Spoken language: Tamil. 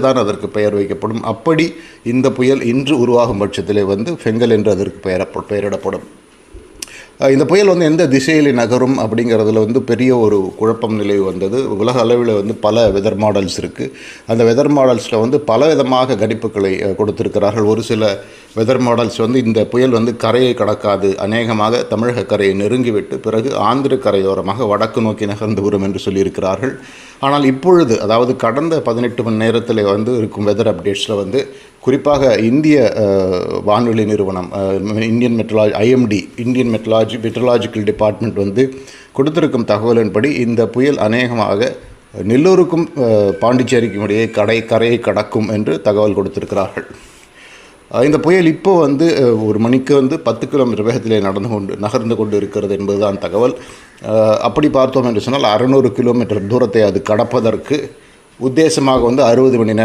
தான் அதற்கு பெயர் வைக்கப்படும். அப்படி இந்த புயல் இன்று உருவாகும் பட்சத்திலே வந்து ஃபெங்கல் என்று அதற்கு பெயர பெயரிடப்படும். இந்த புயல் வந்து எந்த திசையில் நகரும் அப்படிங்கிறதுல வந்து பெரிய ஒரு குழப்பம் நிலை வந்தது. உலக அளவில் வந்து பல வெதர் மாடல்ஸ் இருக்குது அந்த வெதர் மாடல்ஸில் வந்து பல விதமாக கணிப்புகளை கொடுத்துருக்கிறார்கள். ஒரு சில வெதர் மாடல்ஸ் வந்து இந்த புயல் வந்து கரையை கடக்காது. அநேகமாக தமிழக கரையை நெருங்கிவிட்டு பிறகு ஆந்திர கரையோரமாக வடக்கு நோக்கி நகர்ந்து வரும் என்று சொல்லியிருக்கிறார்கள். ஆனால் இப்பொழுது அதாவது கடந்த பதினெட்டு மணி நேரத்தில் வந்து இருக்கும் வெதர் அப்டேட்ஸில் வந்து குறிப்பாக இந்திய வானொலி நிறுவனம் Indian meteorology IMD Indian meteorology meteorological department வந்து கொடுத்திருக்கும் தகவலின்படி இந்த புயல் அநேகமாக நெல்லூருக்கும் பாண்டிச்சேரிக்கும் இடையே கடை கரையை கடக்கும் என்று தகவல் கொடுத்திருக்கிறார்கள். இந்த புயல் இப்போ வந்து ஒரு மணிக்கு வந்து பத்து கிலோமீட்டர் வேகத்திலே நடந்து கொண்டு நகர்ந்து கொண்டு இருக்கிறது என்பதுதான் தகவல். அப்படி பார்த்தோம் என்று சொன்னால் அறநூறு கிலோமீட்டர் தூரத்தை அது கடப்பதற்கு உத்தேசமாக வந்து அறுபது மணி நேரம்